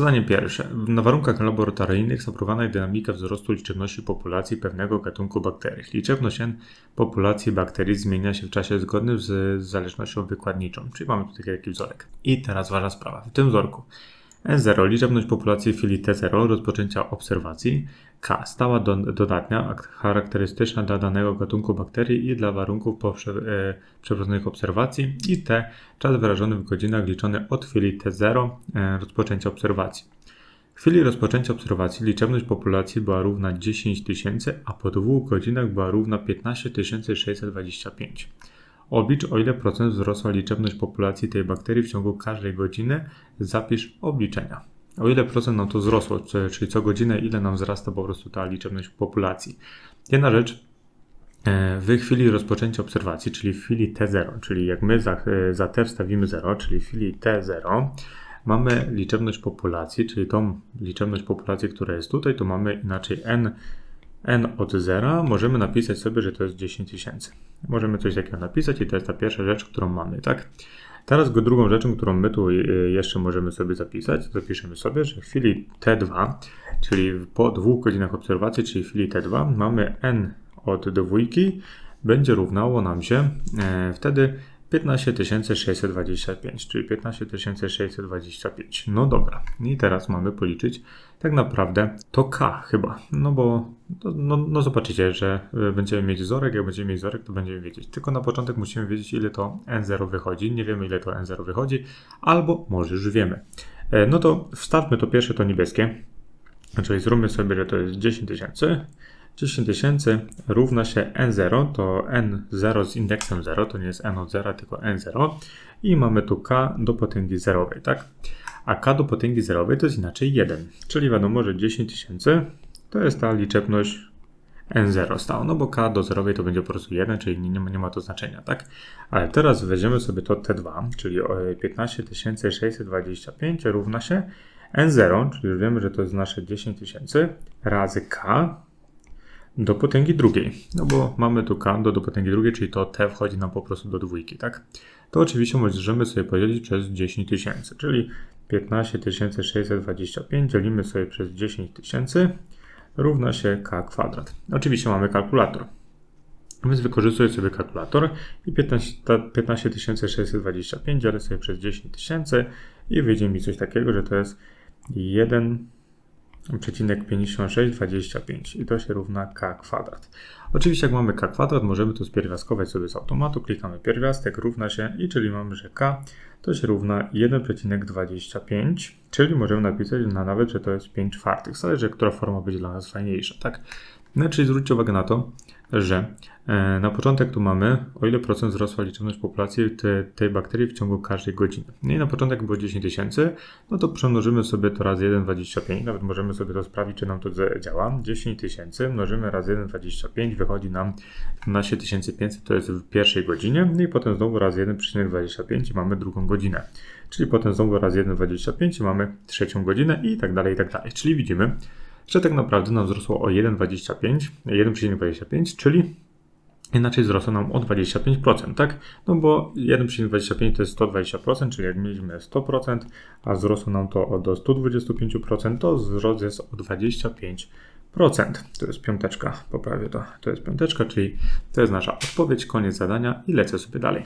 Zadanie pierwsze. Na warunkach laboratoryjnych zaprowadzono dynamikę wzrostu liczebności populacji pewnego gatunku bakterii. Liczebność N populacji bakterii zmienia się w czasie zgodnym z zależnością wykładniczą, czyli mamy tutaj taki wzorek. I teraz ważna sprawa. W tym wzorku N0 liczebność populacji filii T0 rozpoczęcia obserwacji, K stała do, dodatnia charakterystyczna dla danego gatunku bakterii i dla warunków po e, przeprowadzonych obserwacji i T czas wyrażony w godzinach liczony od chwili T0 e, rozpoczęcia obserwacji. W chwili rozpoczęcia obserwacji liczebność populacji była równa 10 tysięcy, a po dwóch godzinach była równa 15 625. Oblicz o ile procent wzrosła liczebność populacji tej bakterii w ciągu każdej godziny. Zapisz obliczenia. O ile procent nam to wzrosło, czyli co godzinę, ile nam wzrasta po prostu ta liczebność populacji. Jedna rzecz, e, w chwili rozpoczęcia obserwacji, czyli w chwili T0, czyli jak my za, e, za T wstawimy 0, czyli w chwili T0, mamy liczebność populacji, czyli tą liczebność populacji, która jest tutaj, to mamy inaczej n n od 0 możemy napisać sobie, że to jest 10 tysięcy. Możemy coś takiego napisać i to jest ta pierwsza rzecz, którą mamy, tak? Teraz drugą rzeczą, którą my tu y, jeszcze możemy sobie zapisać, zapiszemy sobie, że w chwili T2, czyli po dwóch godzinach obserwacji, czyli w chwili T2 mamy n od dwójki, będzie równało nam się e, wtedy 15625, czyli 15625. No dobra, i teraz mamy policzyć tak naprawdę to K chyba, no bo no, no zobaczycie, że e, będziemy mieć wzorek, jak będziemy mieć wzorek, to będziemy wiedzieć. Tylko na początek musimy wiedzieć, ile to N0 wychodzi. Nie wiemy, ile to N0 wychodzi, albo może już wiemy. E, no to wstawmy to pierwsze, to niebieskie, czyli zróbmy sobie, że to jest 10 tysięcy 10 tysięcy równa się n0, to n0 z indeksem 0, to nie jest n od 0, tylko n0 i mamy tu k do potęgi zerowej, tak? A k do potęgi zerowej to jest inaczej 1, czyli wiadomo, że 10 tysięcy to jest ta liczebność n0 stała, no bo k do zerowej to będzie po prostu 1, czyli nie ma, nie ma to znaczenia, tak? Ale teraz weźmiemy sobie to t2, czyli 15625 równa się n0, czyli już wiemy, że to jest nasze 10 tysięcy razy k do potęgi drugiej. No bo mamy tu k do, do potęgi drugiej, czyli to t wchodzi nam po prostu do dwójki, tak? To oczywiście możemy sobie podzielić przez 10 tysięcy, czyli 15 625 dzielimy sobie przez 10 tysięcy równa się k kwadrat. Oczywiście mamy kalkulator. Więc wykorzystuję sobie kalkulator i 15, 15 625 dzielę sobie przez 10 tysięcy i wyjdzie mi coś takiego, że to jest 1 przecinek 5625 i to się równa k kwadrat. Oczywiście jak mamy k kwadrat, możemy to spierwiastkować sobie z automatu, klikamy pierwiastek, równa się i czyli mamy, że k to się równa 1,25, czyli możemy napisać na nawet, że to jest 5 czwartych. Zależy, która forma będzie dla nas fajniejsza, tak? No czyli zwróćcie uwagę na to, że e, na początek tu mamy, o ile procent wzrosła liczebność populacji te, tej bakterii w ciągu każdej godziny. No i na początek było 10 tysięcy, no to przemnożymy sobie to razy 1,25, nawet możemy sobie to sprawdzić, czy nam to działa. 10 tysięcy mnożymy razy 1,25, wychodzi nam 12 500, to jest w pierwszej godzinie, no i potem znowu razy 1,25 i mamy drugą godzinę. Czyli potem znowu razy 1,25 i mamy trzecią godzinę i tak dalej, i tak dalej. Czyli widzimy, że tak naprawdę nam wzrosło o 1,25, 1,25, czyli inaczej wzrosło nam o 25%, tak? No bo 1,25 to jest 120%, czyli jak mieliśmy 100%, a wzrosło nam to do 125%, to wzrost jest o 25%. To jest piąteczka, poprawię to. To jest piąteczka, czyli to jest nasza odpowiedź, koniec zadania i lecę sobie dalej.